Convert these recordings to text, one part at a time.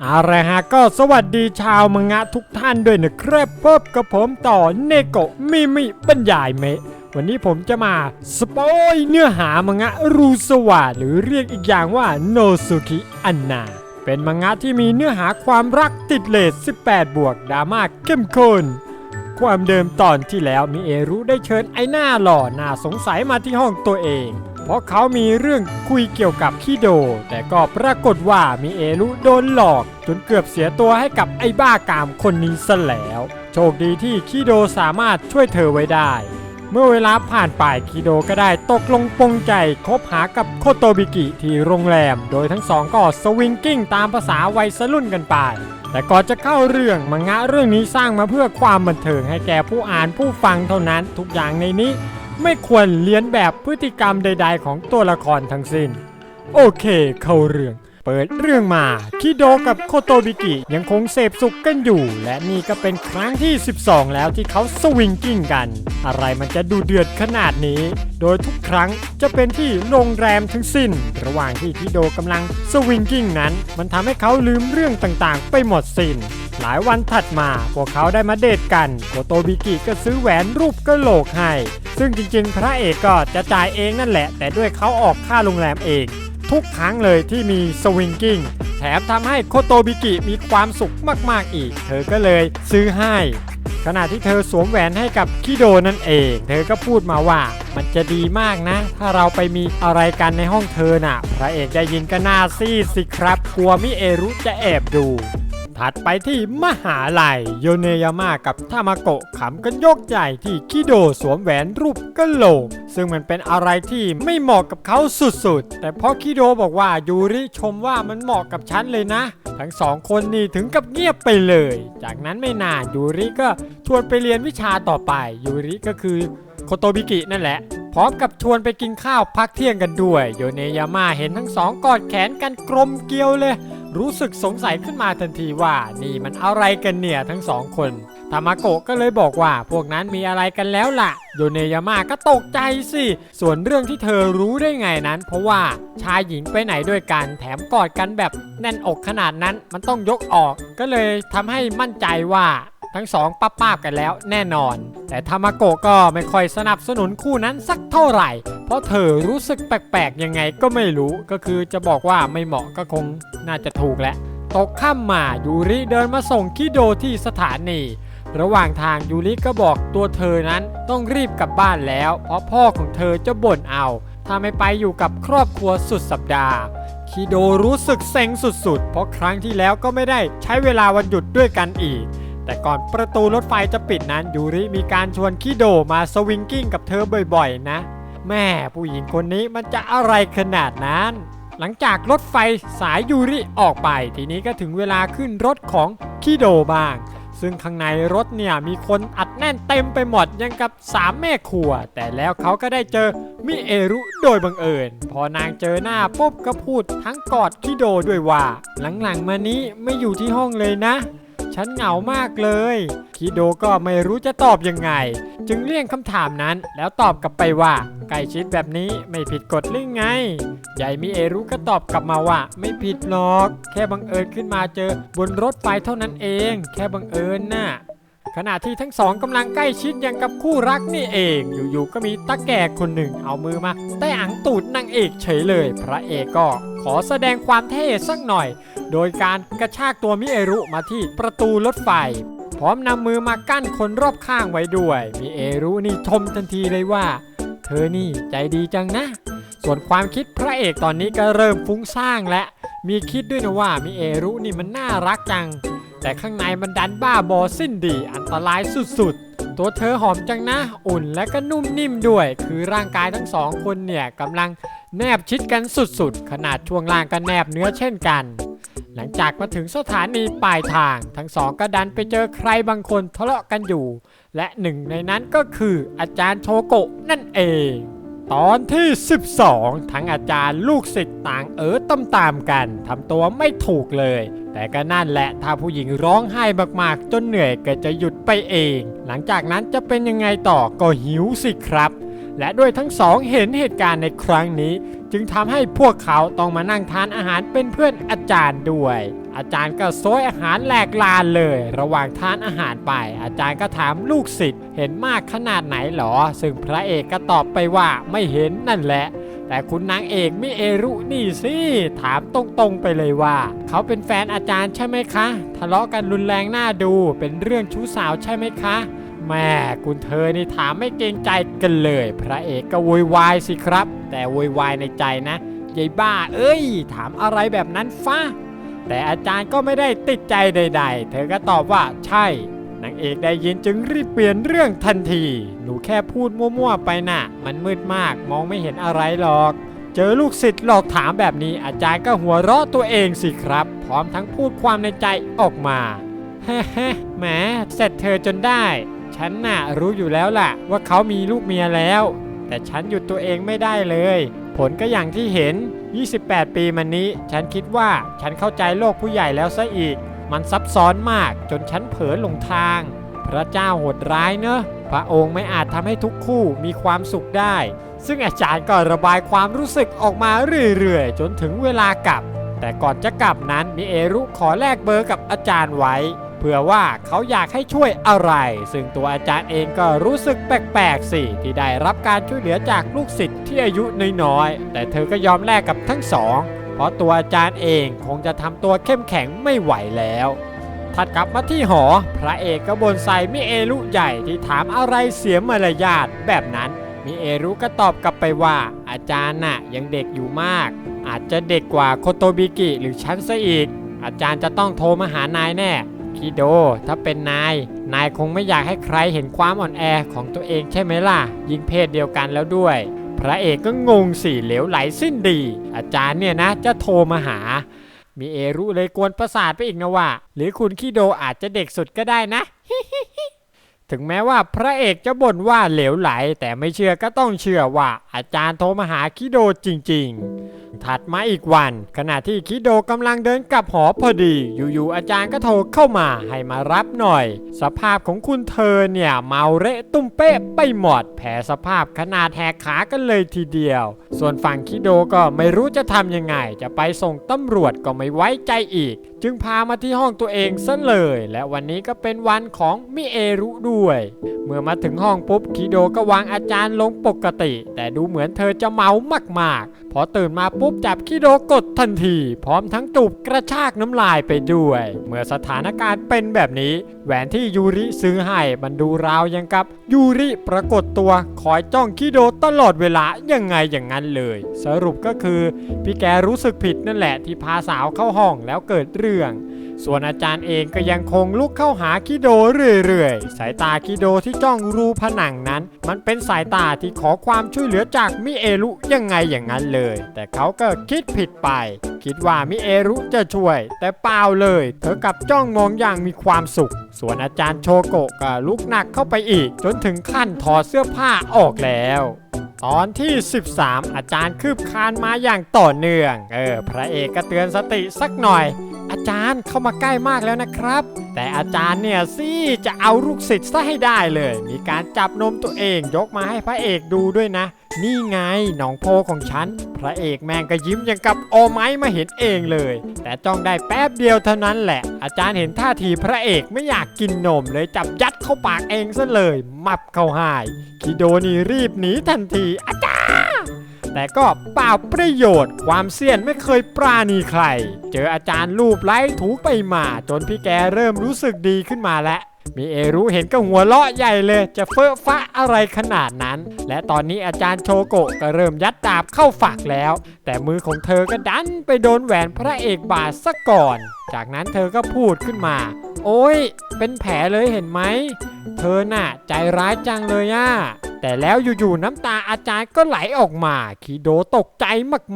เอาละฮะก็สวัสดีชาวมังงะทุกท่านด้วยนะครับพบกับผมต่อเนโกะมิมิบรรยายเมะวันนี้ผมจะมาสปอยเนื้อหามังงะรูสวาหรือเรียกอีกอย่างว่าโนสุคิอันนาเป็นมังงะที่มีเนื้อหาความรักติดเลส18 บวกดราม่าเข้มข้นความเดิมตอนที่แล้วมีเอรุได้เชิญไอหน้าหล่อหน้าสงสัยมาที่ห้องตัวเอง เพราะเขามีเรื่องคุยเกี่ยวกับคิโด แต่ก็ปรากฏว่ามีเอรุโดนหลอก จนเกือบเสียตัวให้กับไอ้บ้ากามคนนี้ซะแล้ว โชคดีที่คิโดสามารถช่วยเธอไว้ได้ เมื่อเวลาผ่านไปคิโดก็ได้ตกลงปงใจคบหากับโคโตบิกิที่โรงแรม โดยทั้งสองก็สวิงกิ้งตามภาษาวัยรุ่นกันไปแต่ก่อนจะเข้าเรื่องมังงะเรื่องนี้สร้างมาเพื่อความบันเทิงให้แก่ผู้อ่านผู้ฟังเท่านั้นทุกอย่างในนี้ ไม่ควรเลียนแบบพฤติกรรมใด ๆ ของตัวละครทั้งสิ้น โอเคเข้าเรื่อง เปิดเรื่องมาคิโดกับโคโตบิกิยังคงเสพสุขกันอยู่ และนี่ก็เป็นครั้งที่ 12 แล้วที่เขาสวิงกิ้งกัน อะไรมันจะดูเดือดขนาดนี้ โดยทุกครั้งจะเป็นที่โรงแรมทั้งสิ้น ระหว่างที่คิโดกำลังสวิงกิ้งนั้น มันทำให้เขาลืมเรื่องต่างๆ ไปหมดสิน้นหลายวันถัดมาพวกเขาได้มาเดทกันโคโตบิกิก็ซื้อแหวนรูปกระโหลกให้ ซึ่งจริงๆ พระเอกก็จะจ่ายเองนั่นแหละ แต่ด้วยเขาออกค่าโรงแรมเอง ทุกครั้งเลยที่มีสวิงกิ้งแถมทำให้โคโตบิกิมีความสุขมากๆอีก เธอก็เลยซื้อให้ขณะที่เธอสวมแหวนให้กับคิโดนั่นเอง เธอก็พูดมาว่ามันจะดีมากนะ ถ้าเราไปมีอะไรกันในห้องเธอน่ะ พระเอกได้ยินก็น่าซีดสิครับ กลัวมิเอรุจะแอบดู ถัดไปที่มหาลัยโยเนยาม่ากับทามาโกะขำกันยกใหญ่ที่คิโดสวมแหวนรูปกะโหลก ซึ่งมันเป็นอะไรที่ไม่เหมาะกับเขาสุดๆ แต่พอคิโดบอกว่ายูริชมว่ามันเหมาะกับฉันเลยนะ ทั้งสองคนนี่ถึงกับเงียบไปเลย จากนั้นไม่นานยูริก็ชวนไปเรียนวิชาต่อไปยูริก็คือโคโตบิกินั่นแหละพร้อมกับชวนไปกินข้าวพักเที่ยงกันด้วย โยเนยาม่าเห็นทั้งสองกอดแขนกันกลมเกลียวเลย รู้สึกสงสัยขึ้นมาทันทีว่านี่มันอะไรกันเนี่ยทั้งสองคนทามาโกะก็เลยบอกว่าพวกนั้นมีอะไรกันแล้วล่ะ โยเนยาม่าก็ตกใจสิ ส่วนเรื่องที่เธอรู้ได้ไงนั้น เพราะว่าชายหญิงไปไหนด้วยกันแถมกอดกันแบบแน่นอกขนาดนั้นมันต้องยกออก ก็เลยทำให้มั่นใจว่า ทั้งสองป้าป้ากันแล้วแน่นอน แต่ทามาโกก็ไม่ค่อยสนับสนุนคู่นั้นสักเท่าไหร่ เพราะเธอรู้สึกแปลกๆยังไงก็ไม่รู้ก็คือจะบอกว่าไม่เหมาะก็คงน่าจะถูกแหละตกค่ำมายูริเดินมาส่งคิโดที่สถานีระหว่างทางยูริก็บอกตัวเธอนั้นต้องรีบกลับบ้านแล้ว เพราะพ่อของเธอจะบ่นเอา ถ้าไม่ไปอยู่กับครอบครัวสุดสัปดาห์ คิโดรู้สึกเซ็งสุดๆ เพราะครั้งที่แล้วก็ไม่ได้ใช้เวลาวันหยุดด้วยกันอีก แต่ก่อนประตูรถไฟจะปิดนั้นยูริมีการชวนคิโดมาสวิงกิ้งกับเธอบ่อยๆ นะ แม่ผู้หญิงคนนี้มันจะอะไรขนาดนั้น หลังจากรถไฟสายยูริออกไป ทีนี้ก็ถึงเวลาขึ้นรถของคิโดบ้าง ซึ่งข้างในรถเนี่ยมีคนอัดแน่นเต็มไปหมดยังกับสามแม่ครัว แต่แล้วเขาก็ได้เจอมิเอรุโดยบังเอิญ พอนางเจอหน้าปุ๊บก็พูดทั้งกอดคิโดด้วยว่า หลังๆมานี้ไม่อยู่ที่ห้องเลยนะ ฉันเหงามากเลยคิโดก็ไม่รู้จะตอบยังไง จึงเลี่ยงคำถามนั้น แล้วตอบกลับไปว่าใกล้ชิดแบบนี้ไม่ผิดกฎหรือไงใหญ่มิเอรุก็ตอบกลับมาว่า ไม่ผิดหรอก แค่บังเอิญขึ้นมาเจอบนรถไฟเท่านั้นเอง แค่บังเอิญน่ะขณะที่ทั้งสองกำลังใกล้ชิดอย่างกับคู่รักนี่เอง อยู่ๆก็มีตาแก่คนหนึ่งเอามือมา แต้อังตูด นางเอกเฉยเลย พระเอกก็ขอแสดงความเท่สักหน่อย โดยการกระชากตัวมิเอรุมาที่ประตูรถไฟ พร้อมนำมือมากั้นคนรอบข้างไว้ด้วย มิเอรุนี่ชมทันทีเลยว่า เธอนี่ใจดีจังนะ ส่วนความคิดพระเอกตอนนี้ก็เริ่มฟุ้งซ่านและ มีคิดด้วยนะว่ามิเอรุนี่มันน่ารักจัง แต่ข้างในมันดันบ้าบอสิ้นดีอันตรายสุดๆตัวเธอหอมจังนะ อุ่นและก็นุ่มนิ่มด้วย คือร่างกายทั้งสองคนเนี่ยกำลัง แนบชิดกันสุดๆ ขนาดช่วงล่างก็แนบเนื้อเช่นกัน หลังจากมาถึงสถานีปลายทาง ทั้งสองก็ดันไปเจอใครบางคนทะเลาะกันอยู่ และหนึ่งในนั้นก็คืออาจารย์โชโกะนั่นเอง ตอนที่ 12 ทั้งอาจารย์ลูกศิษย์ต่างเออตตามกันทำตัวไม่ถูกเลย แต่ก็นั่นแหละถ้าผู้หญิงร้องไห้มากๆ จนเหนื่อยก็จะหยุดไปเอง หลังจากนั้นจะเป็นยังไงต่อก็หิวสิครับ และด้วยทั้งสองเห็นเหตุการณ์ในครั้งนี้ จึงทำให้พวกเขาต้องมานั่งทานอาหารเป็นเพื่อนอาจารย์ด้วย อาจารย์ก็โซยอาหารแหลกลานเลย ระหว่างทานอาหารไป อาจารย์ก็ถามลูกศิษย์เห็นมากขนาดไหนหรอ ซึ่งพระเอกก็ตอบไปว่าไม่เห็นนั่นแหละ แต่คุณนางเอกมิเอรุนี่สิถามตรงๆไปเลยว่า เขาเป็นแฟนอาจารย์ใช่ไหมคะ ทะเลาะกันรุนแรงน่าดูเป็นเรื่องชู้สาวใช่ไหมคะ แม่คุณเธอนี่ถามไม่เกรงใจกันเลย พระเอกก็โวยวายสิครับ แต่โวยวายในใจนะยายบ้า เอ้ย ถามอะไรแบบนั้นฟ้าแต่อาจารย์ก็ไม่ได้ติดใจใด ๆ เธอก็ตอบว่าใช่นางเอกได้ยินจึงรีบเปลี่ยนเรื่องทันที หนูแค่พูดมั่วๆไปน่ะ มันมืดมากมองไม่เห็นอะไรหรอก เจอลูกศิษย์หลอกถามแบบนี้ อาจารย์ก็หัวเราะตัวเองสิครับ พร้อมทั้งพูดความในใจออกมา เฮ้แหมเสร็จเธอจนได้ ฉันน่ะรู้อยู่แล้วล่ะ ว่าเขามีลูกเมียแล้ว แต่ฉันหยุดตัวเองไม่ได้เลย ผลก็อย่างที่เห็น 28 ปีมานี้ ฉันคิดว่าฉันเข้าใจโลกผู้ใหญ่แล้วซะอีก มันซับซ้อนมากจนฉันเผลอหลงทาง พระเจ้าโหดร้ายเนอะพระองค์ไม่อาจทำให้ทุกคู่มีความสุขได้ ซึ่งอาจารย์ก็ระบายความรู้สึกออกมาเรื่อยๆ จนถึงเวลากลับ แต่ก่อนจะกลับนั้นมิเอรุขอแลกเบอร์กับอาจารย์ไว้ เพื่อว่าเขาอยากให้ช่วยอะไร ซึ่งตัวอาจารย์เองก็รู้สึกแปลกๆสิ ที่ได้รับการช่วยเหลือจากลูกศิษย์ที่อายุน้อยๆแต่เธอก็ยอมแลกกับทั้งสอง เพราะตัวอาจารย์เองคงจะทำตัวเข้มแข็งไม่ไหวแล้วถัดกลับมาที่หอ พระเอกก็บนใส่มิเอรุใหญ่ที่ถามอะไรเสียมารยาทแบบนั้น มิเอรุก็ตอบกลับไปว่า อาจารย์น่ะยังเด็กอยู่มาก อาจจะเด็กกว่าโคโตบิกิหรือฉันซะอีก อาจารย์จะต้องโทรมาหานายแน่ คิโด ถ้าเป็นนาย นายคงไม่อยากให้ใครเห็นความอ่อนแอของตัวเองใช่ไหมล่ะ ยิงเพศเดียวกันแล้วด้วย พระเอกก็งงสิเหลวไหลสิ้นดี อาจารย์เนี่ยนะจะโทรมาหา มีเอรุเลยกวนประสาทไปอีกนะว่า หรือคุณคิโดอาจจะเด็กสุดก็ได้นะ ถึงแม้ว่าพระเอกจะบ่นว่าเหลวไหล แต่ไม่เชื่อก็ต้องเชื่อว่าอาจารย์โทรมาหาคิโดจริง ๆ ถัดมาอีกวัน ขณะที่คิโดกำลังเดินกลับหอพอดี อยู่ๆอาจารย์ก็โทรเข้ามาให้มารับหน่อย สภาพของคุณเธอเนี่ยเมาเละตุ้มเป๊ะไปหมดแผลสภาพขนาดแหกขากันเลยทีเดียว ส่วนฝั่งคิโดก็ไม่รู้จะทำยังไง จะไปส่งตำรวจก็ไม่ไว้ใจอีก จึงพามาที่ห้องตัวเองซะเลย และวันนี้ก็เป็นวันของมิเอรุด้วย เมื่อมาถึงห้องปุ๊บคิโดก็วางอาจารย์ลงปกติ แต่ดูเหมือนเธอจะเมามากๆ พอตื่นมาปุ๊บจับคิโดกดทันที พร้อมทั้งจูบกระชากน้ำลายไปด้วย เมื่อสถานการณ์เป็นแบบนี้ แหวนที่ยูริซื้อให้มันดูราวยังกับยูริปรากฏตัวคอยจ้องคิโดตลอดเวลายังไงอย่างนั้นเลย สรุปก็คือพี่แกรู้สึกผิดนั่นแหละที่พาสาวเข้าห้องแล้วเกิดเรื่องส่วนอาจารย์เองก็ยังคงลุกเข้าหาคิโดเรื่อยๆ สายตาคิโดที่จ้องรูผนังนั้น มันเป็นสายตาที่ขอความช่วยเหลือจากมิเอรุยังไงอย่างนั้นเลย แต่เขาก็คิดผิดไป คิดว่ามิเอรุจะช่วย แต่เปล่าเลย เธอกลับจ้องมองอย่างมีความสุข ส่วนอาจารย์โชโกะก็ลุกหนักเข้าไปอีก จนถึงขั้นถอดเสื้อผ้าออกแล้วตอนที่ 13 อาจารย์คืบคลานมาอย่างต่อเนื่อง เออ พระเอกก็เตือนสติสักหน่อย อาจารย์เข้ามาใกล้มากแล้วนะครับ แต่อาจารย์เนี่ยสิจะเอาลูกศิษย์ซะให้ได้เลย มีการจับนมตัวเองยกมาให้พระเอกดูด้วยนะ นี่ไงหนองโพของฉัน พระเอกแมงก็ยิ้มอย่างกับโอไม้มาเห็นเองเลย แต่จ้องได้แป๊บเดียวเท่านั้นแหละ อาจารย์เห็นท่าทีพระเอกไม่อยากกินนมเลยจับยัดเข้าปากเองซะเลย มับเข้าหายคิโดนี่รีบหนีทันทีอาจ แต่ก็เปล่าประโยชน์ ความเสี่ยนไม่เคยปราณีใคร เจออาจารย์รูปไล้ถูไปมา จนพี่แกเริ่มรู้สึกดีขึ้นมาแล้ว มีเอรู้เห็นก็หัวเราะใหญ่เลยจะเฟ้อฟ้าอะไรขนาดนั้น และตอนนี้อาจารย์โชโกะก็เริ่มยัดดาบเข้าฝักแล้ว แต่มือของเธอก็ดันไปโดนแหวนพระเอกบาดซะก่อน จากนั้นเธอก็พูดขึ้นมา โอ้ย เป็นแผลเลยเห็นไหม เธอน่ะ ใจร้ายจังเลยอะแต่แล้วอยู่ๆน้ำตาอาจารย์ก็ไหลออกมาคีโดตกใจ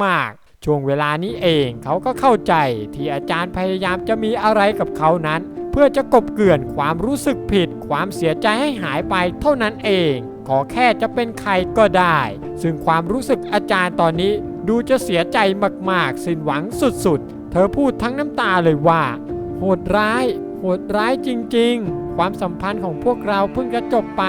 มากๆช่วงเวลานี้เองเขาก็เข้าใจที่อาจารย์พยายามจะมีอะไรกับเขานั้น พื่อจะกบเกลื่อนความรู้สึกผิด ความเสียใจให้หายไปเท่านั้นเอง ขอแค่จะเป็นใครก็ได้ ซึ่งความรู้สึกอาจารย์ตอนนี้ดูจะเสียใจมากๆ สิ้นหวังสุดๆ เธอพูดทั้งน้ำตาเลยว่า โหดร้าย โหดร้ายจริงๆ ความสัมพันธ์ของพวกเราเพิ่งจะจบไป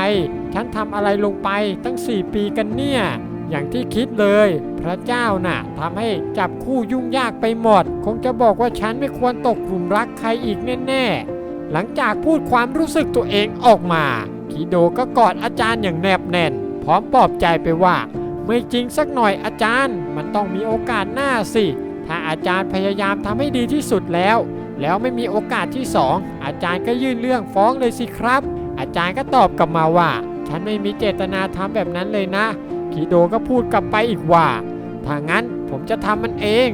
ฉันทำอะไรลงไปตั้ง 4 ปีกันเนี่ย อย่างที่คิดเลย พระเจ้าน่ะทำให้จับคู่ยุ่งยากไปหมด คงจะบอกว่าฉันไม่ควรตกหลุมรักใครอีกแน่ๆ หลังจากพูดความรู้สึกตัวเองออกมาคิโดก็กอดอาจารย์อย่างแนบแน่น พร้อมปลอบใจไปว่า ไม่จริงสักหน่อยอาจารย์ มันต้องมีโอกาสหน้าสิ ถ้าอาจารย์พยายามทำให้ดีที่สุดแล้ว แล้วไม่มีโอกาสที่สองอาจารย์ก็ยื่นเรื่องฟ้องเลยสิครับ อาจารย์ก็ตอบกลับมาว่า ฉันไม่มีเจตนาทำแบบนั้นเลยนะคิโดก็พูดกลับไปอีกว่าถ้างั้นผมจะทำมันเอง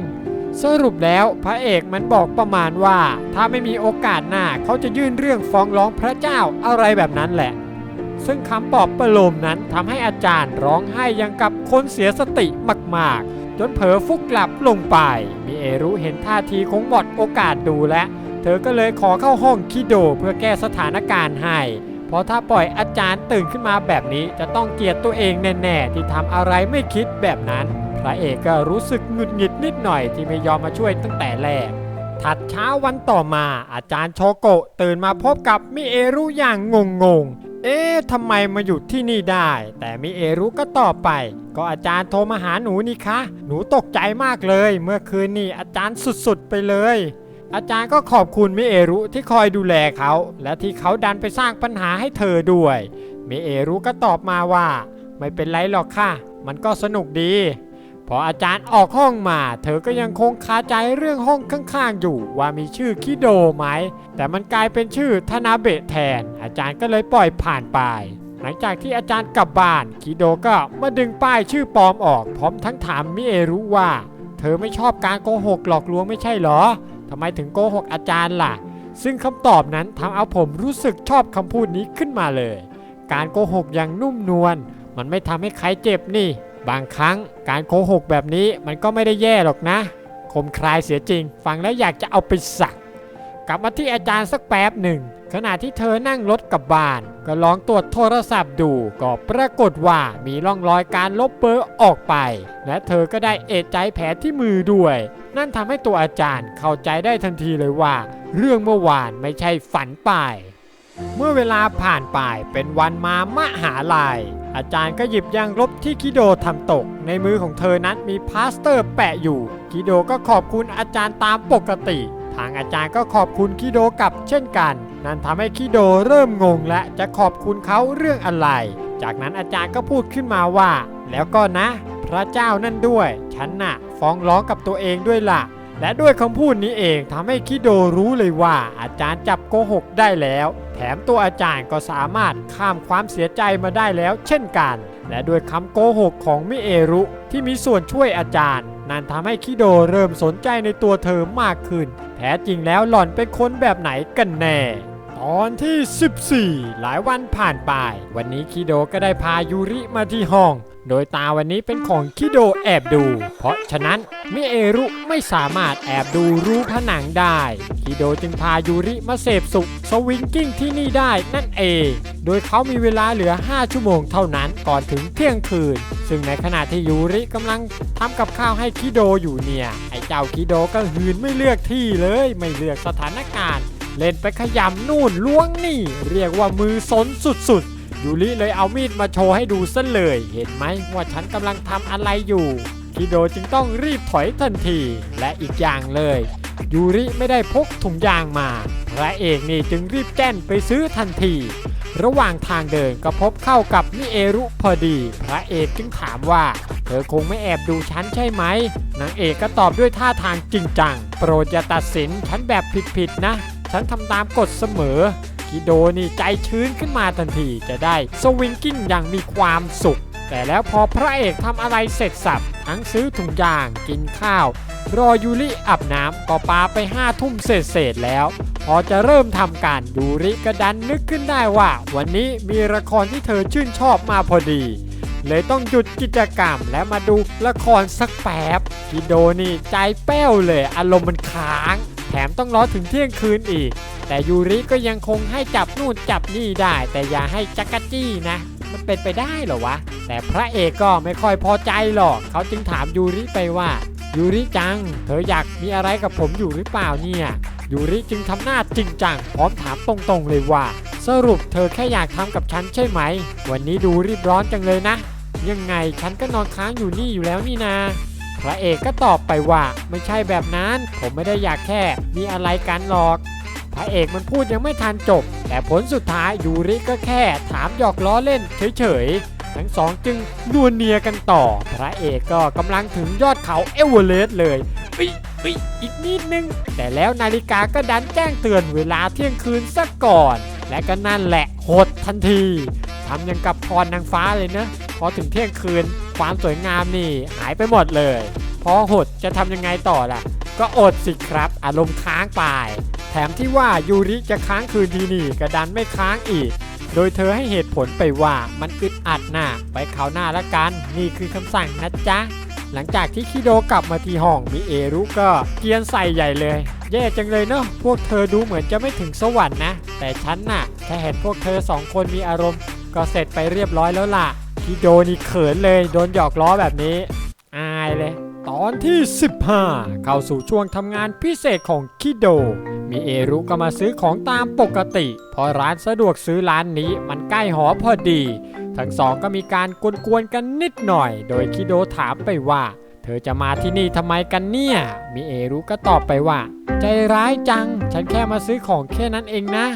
สรุปแล้วพระเอกมันบอกประมาณว่า ถ้าไม่มีโอกาสหน้าเขาจะยื่นเรื่องฟ้องร้องพระเจ้าอะไรแบบนั้นแหละ ซึ่งคำปลอบประโลมนั้นทำให้อาจารย์ร้องไห้อยังกับคนเสียสติมากๆ จนเผลอฟุกกลับลงไป มีเอรุเห็นท่าทีคงหมดโอกาสดูและ เธอก็เลยขอเข้าห้องคิโดเพื่อแก้สถานการณ์ให้ เพราะถ้าปล่อยอาจารย์ตื่นขึ้นมาแบบนี้จะต้องเกลียดตัวเองแน่ๆที่ทำอะไรไม่คิดแบบนั้น ระเอกก็รู้สึกหงุดหงิดนิดหน่อยที่ไม่ยอมมาช่วยตั้งแต่แรก ถัดเช้าวันต่อมาอาจารย์โชโกะตื่นมาพบกับมิเอรุอย่างงงงเอ๊ะทำไมมาอยู่ที่นี่ได้ แต่มิเอรุก็ตอบไป ก็อาจารย์โทรมาหาหนูนี่คะ หนูตกใจมากเลย เมื่อคืนนี่อาจารย์สุดๆไปเลย อาจารย์ก็ขอบคุณมิเอรุที่คอยดูแลเขา และที่เขาดันไปสร้างปัญหาให้เธอด้วยมิเอรุก็ตอบมาว่า ไม่เป็นไรหรอกค่ะ มันก็สนุกดี พออาจารย์ออกห้องมา เธอก็ยังคงคาใจเรื่องห้องข้างๆอยู่ ว่ามีชื่อคิโดไหม แต่มันกลายเป็นชื่อธนาเบะแทน อาจารย์ก็เลยปล่อยผ่านไป หลังจากที่อาจารย์กลับบ้านคิโดก็มาดึงป้ายชื่อปลอมออก พร้อมทั้งถามมิเอรุว่า เธอไม่ชอบการโกหกหลอกลวงไม่ใช่เหรอทำไมถึงโกหกอาจารย์ล่ะ ซึ่งคำตอบนั้นทำเอาผมรู้สึกชอบคำพูดนี้ขึ้นมาเลย การโกหกอย่างนุ่มนวลมันไม่ทำให้ใครเจ็บนี่ บางครั้งการโกหกแบบนี้มันก็ไม่ได้แย่หรอกนะ คมคลายเสียจริง ฟังแล้วอยากจะเอาไปสัก กลับมาที่อาจารย์สักแป๊บหนึ่ง ขณะที่เธอนั่งรถกลับบ้าน ก็ลองตรวจโทรศัพท์ดู ก็ปรากฏว่ามีร่องรอยการลบเบอร์ออกไป และเธอก็ได้เอะใจแผลที่มือด้วย นั่นทำให้ตัวอาจารย์เข้าใจได้ทันทีเลยว่า เรื่องเมื่อวานไม่ใช่ฝันไป เมื่อเวลาผ่านไปเป็นวันมามหาลัย อาจารย์ก็หยิบยางลบที่คิโดทำตก ในมือของเธอนั้นมีพลาสเตอร์แปะอยู่คิโดก็ขอบคุณอาจารย์ตามปกติ ทางอาจารย์ก็ขอบคุณคิโดกลับเช่นกัน นั่นทำให้คิโดเริ่มงงและจะขอบคุณเขาเรื่องอะไร จากนั้นอาจารย์ก็พูดขึ้นมาว่า แล้วก็นะ พระเจ้านั่นด้วย ฉันน่ะ ฟ้องร้องกับตัวเองด้วยล่ะและด้วยคำพูดนี้เองทำให้คิโดรู้เลยว่าอาจารย์จับโกหกได้แล้ว แถมตัวอาจารย์ก็สามารถข้ามความเสียใจมาได้แล้วเช่นกัน และด้วยคำโกหกของมิเอรุที่มีส่วนช่วยอาจารย์ นั่นทำให้คิโดเริ่มสนใจในตัวเธอมากขึ้น แท้จริงแล้วหล่อนเป็นคนแบบไหนกันแน่ตอนที่ 14 หลายวันผ่านไป วันนี้คิโดก็ได้พายูริมาที่ห้อง โดยตาวันนี้เป็นของคิโดแอบดู เพราะฉะนั้นมิเอรุไม่สามารถแอบดูรูผนังได้ คิโดจึงพายูริมาเสพสุขสวิงกิ้งที่นี่ได้นั่นเอง โดยเขามีเวลาเหลือ 5 ชั่วโมงเท่านั้นก่อนถึงเที่ยงคืน ซึ่งในขณะที่ยูริกำลังทำกับข้าวให้คิโดอยู่เนี่ย ไอ้เจ้าคิโดก็หืนไม่เลือกที่เลย ไม่เลือกสถานการณ์ เล่นไปขยำนู่นล้วงนี่ เรียกว่ามือซนสุดๆ ยูริเลยเอามีดมาโชว์ให้ดูซะเลย เห็นไหมว่าฉันกำลังทำอะไรอยู่คิโดจึงต้องรีบถอยทันที และอีกอย่างเลยยูริไม่ได้พกถุงยางมาพระเอกนี่จึงรีบแจ้นไปซื้อทันที ระหว่างทางเดินก็พบเข้ากับมิเอรุพอดี พระเอกจึงถามว่า เธอคงไม่แอบดูฉันใช่ไหมนางเอกก็ตอบด้วยท่าทางจริงจัง โปรดอย่าตัดสินฉันแบบผิดๆนะ ฉันทำตามกฎเสมอ คิโดนี่ใจชื้นขึ้นมาทันทีจะได้สวิงกิ้งอย่างมีความสุข แต่แล้วพอพระเอกทำอะไรเสร็จสับทั้งซื้อถุงยางกินข้าว รอยูริอาบน้ำก็ปาไปห้าทุ่มเศษๆแล้ว พอจะเริ่มทำการยูริก็ดันนึกขึ้นได้ว่า วันนี้มีละครที่เธอชื่นชอบมาพอดีเลยต้องหยุดกิจกรรมและมาดูละครสักแป๊บคิโดนี่ใจแป้วเลยอารมณ์มันค้าง แถมต้องรอถึงเที่ยงคืนอีก แต่ยูริก็ยังคงให้จับนู่นจับนี่ได้ แต่อย่าให้จักรจี้นะ มันเป็นไปได้เหรอวะ แต่พระเอกก็ไม่ค่อยพอใจหรอก เขาจึงถามยูริไปว่ายูริจัง เธออยากมีอะไรกับผมอยู่หรือเปล่าเนี่ยยูริจึงทำหน้าจริงจังพร้อมถามตรงๆเลยว่า สรุปเธอแค่อยากทำกับฉันใช่ไหม วันนี้ดูรีบร้อนจังเลยนะ ยังไงฉันก็นอนค้างอยู่นี่อยู่แล้วนี่นา ระเอกก็ตอบไปว่าไม่ใช่แบบนั้น ผมไม่ได้อยากแค่มีอะไรกันหรอก พระเอกมันพูดยังไม่ทันจบ แต่ผลสุดท้ายยูริก็แค่ถามหยอกล้อเล่นเฉยๆ ทั้งสองจึงนวลเนียกันต่อ พระเอกก็กำลังถึงยอดเขาเอเวอเรสต์เลยอุ๊ยอุ๊ยอีกนิดนึง แต่แล้วนาฬิกาก็ดันแจ้งเตือนเวลาเที่ยงคืนซะก่อน และก็นั่นแหละหดทันที ทำยังกับพรนางฟ้าเลยนะ พอถึงเที่ยงคืนความสวยงามนี่หายไปหมดเลย พอหดจะทำยังไงต่อล่ะ ก็อดสิครับอารมณ์ค้างไป แถมที่ว่ายูริจะค้างคืนที่นี่ก็ดันไม่ค้างอีก โดยเธอให้เหตุผลไปว่ามันอึดอัดน่ะไปคราวหน้าละกันนี่คือคำสั่งนะจ๊ะหลังจากที่คิโดกลับมาที่ห้องมิเอรุก็เกียนใส่ใหญ่เลย แย่จังเลยเนาะพวกเธอดูเหมือนจะไม่ถึงสวรรค์นะ แต่ฉันน่ะแค่เห็นพวกเธอสองคนมีอารมณ์ ก็เสร็จไปเรียบร้อยแล้วล่ะคิโดนี่เขินเลยโดนหยอกล้อแบบนี้ อายเลย ตอนที่ 15 เข้าสู่ช่วงทำงานพิเศษของคิโด มีเอรุก็มาซื้อของตามปกติเพราะร้านสะดวกซื้อร้านนี้มันใกล้หอพอดี ทั้งสองก็มีการกวนๆกันนิดหน่อย โดยคิโดถามไปว่า เธอจะมาที่นี่ทำไมกันเนี่ย มีเอรุก็ตอบไปว่า ใจร้ายจัง ฉันแค่มาซื้อของแค่นั้นเองนะ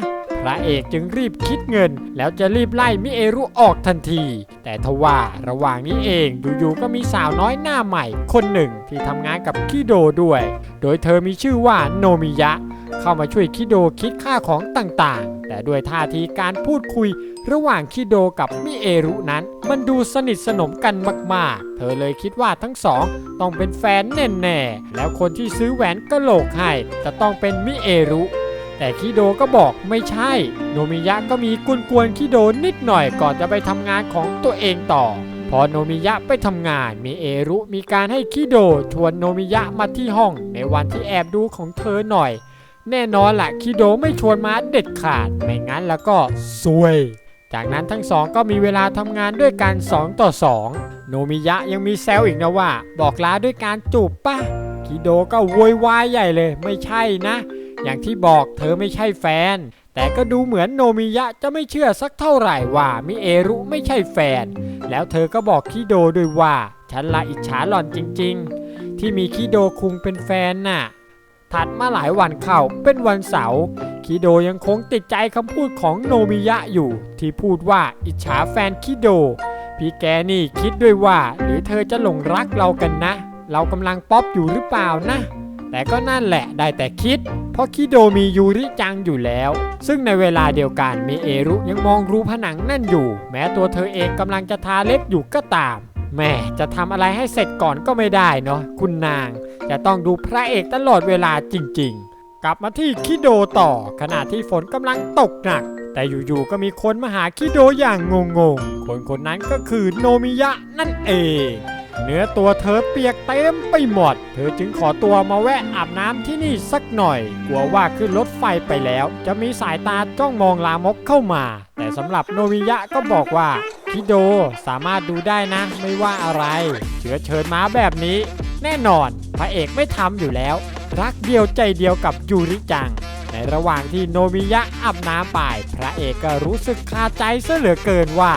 พระเอกจึงรีบคิดเงิน แล้วจะรีบไล่มิเอรุออกทันที แต่ทว่าระหว่างนี้เองอยู่ๆก็มีสาวน้อยหน้าใหม่ คนหนึ่งที่ทำงานกับคิโดด้วย โดยเธอมีชื่อว่าโนมิยะ เข้ามาช่วยคิโดคิดค่าของต่างๆ แต่ด้วยท่าทีการพูดคุยระหว่างคิโดกับมิเอรุนั้น มันดูสนิทสนมกันมากๆ เธอเลยคิดว่าทั้งสองต้องเป็นแฟนแน่ๆ แล้วคนที่ซื้อแหวนกะโหลกให้จะต้องเป็นมิเอรุ แต่คิโดก็บอกไม่ใช่ โนมิยะก็มีกุนกวนคิโดนิดหน่อยก่อนจะไปทำงานของตัวเองต่อ พอโนมิยะไปทำงานมีเอรุมีการให้คิโดชวนโนมิยะมาที่ห้องในวันที่แอบดูของเธอหน่อย แน่นอนละคิโดไม่ชวนมาเด็ดขาดไม่งั้นแล้วก็ซวยจากนั้นทั้งสองก็มีเวลาทำงานด้วยกัน 2 ต่อ 2 โนมิยะยังมีแซวอีกนะว่า บอกลาด้วยการจูบปะคิโดก็โวยวายใหญ่เลย ไม่ใช่นะ อย่างที่บอกเธอไม่ใช่แฟน แต่ก็ดูเหมือนโนมิยะจะไม่เชื่อสักเท่าไหร่ว่ามิเอรุไม่ใช่แฟน แล้วเธอก็บอกคิโดด้วยว่าฉันละอิจฉาหล่อนจริง ๆ ที่มีคิโดคุงเป็นแฟนน่ะ ถัดมาหลายวันเข้าเป็นวันเสาร์คิโดยังคงติดใจคำพูดของโนมิยะอยู่ ที่พูดว่าอิจฉาแฟนคิโด พี่แกนี่คิดด้วยว่าหรือเธอจะหลงรักเรากันนะ เรากำลังป๊อปอยู่หรือเปล่านะ แต่ก็นั่นแหละได้แต่คิด เพราะคิโดมียูริจังอยู่แล้ว ซึ่งในเวลาเดียวกันมีเอรุยังมองรูผนังนั่นอยู่ แม้ตัวเธอเองกำลังจะทาเล็บอยู่ก็ตามแม่จะทำอะไรให้เสร็จก่อนก็ไม่ได้เนาะคุณนาง จะต้องดูพระเอกตลอดเวลาจริง ๆ กลับมาที่คิโดต่อ ขณะที่ฝนกำลังตกหนัก แต่อยู่ๆก็มีคนมาหาคิโดอย่างงงๆ คนคนนั้นก็คือโนมิยะนั่นเอง เนื้อตัวเธอเปียกเต็มไปหมด เธอจึงขอตัวมาแวะอาบน้ำที่นี่สักหน่อย กลัวว่าขึ้นรถไฟไปแล้ว จะมีสายตาจ้องมองลามกเข้ามา แต่สำหรับโนมิยะก็บอกว่าคิโดสามารถดูได้นะ ไม่ว่าอะไร เชื้อเชิญมาแบบนี้ แน่นอน พระเอกไม่ทำอยู่แล้ว รักเดียวใจเดียวกับยูริจัง ในระหว่างที่โนมิยะอาบน้ำไป พระเอกก็รู้สึกคาใจซะเหลือเกินว่า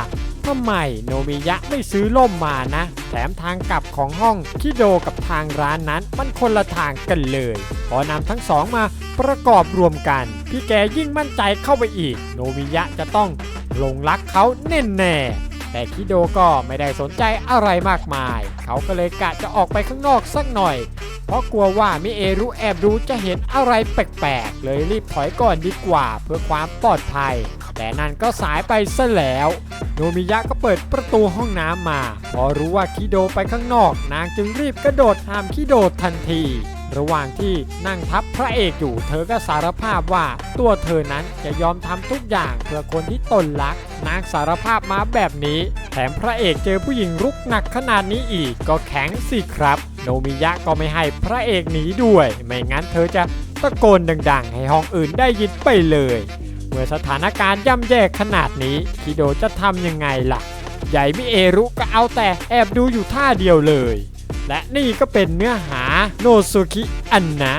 ทำไมโนมิยะไม่ซื้อล่มมานะ แถมทางกลับของห้องคิโดกับทางร้านนั้น มันคนละทางกันเลย พอนำทั้งสองมาประกอบรวมกัน พี่แกยิ่งมั่นใจเข้าไปอีก โนมิยะจะต้องหลงรักเขาแน่แน่แต่คิโดก็ไม่ได้สนใจอะไรมากมาย เขาก็เลยกะจะออกไปข้างนอกสักหน่อย เพราะกลัวว่ามิเอรุแอบดูจะเห็นอะไรแปลกๆ เลยรีบถอยก่อนดีกว่าเพื่อความปลอดภัย แต่นั่นก็สายไปซะแล้ว โนมิยะก็เปิดประตูห้องน้ำมา พอรู้ว่าคิโดไปข้างนอก นางจึงรีบกระโดดห้ามคิโดทันที ระหว่างที่นั่งทับพระเอกอยู่ เธอก็สารภาพว่าตัวเธอนั้นจะยอมทำทุกอย่างเพื่อคนที่ตนรัก นางสารภาพมาแบบนี้ แถมพระเอกเจอผู้หญิงรุกหนักขนาดนี้อีกก็แข็งสิครับ โนมิยะก็ไม่ให้พระเอกหนีด้วย ไม่งั้นเธอจะตะโกนดัง ๆ ให้ห้องอื่นได้ยินไปเลย มื่อสถานการณ์ย่ำแย่ขนาดนี้คิโดจะทำยังไงล่ะ ใหญ่มิเอรุก็เอาแต่แอบดูอยู่ท่าเดียวเลย และนี่ก็เป็นเนื้อหาโนสุคิอันนะ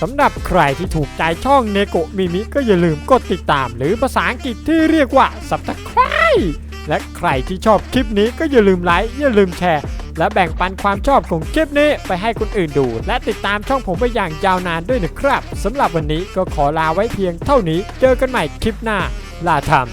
สำหรับใครที่ถูกใจช่องเนโกะมิมิก็อย่าลืมกดติดตาม หรือภาษาอังกฤษที่เรียกว่า subscribe และใครที่ชอบคลิปนี้ก็อย่าลืมไลค์อย่าลืมแชร์ และแบ่งปันความชอบของคลิปนี้ไปให้คนอื่นดู และติดตามช่องผมไปอย่างยาวนานด้วยนะครับสำหรับวันนี้ก็ขอลาไว้เพียงเท่านี้ เจอกันใหม่คลิปหน้าลาทำ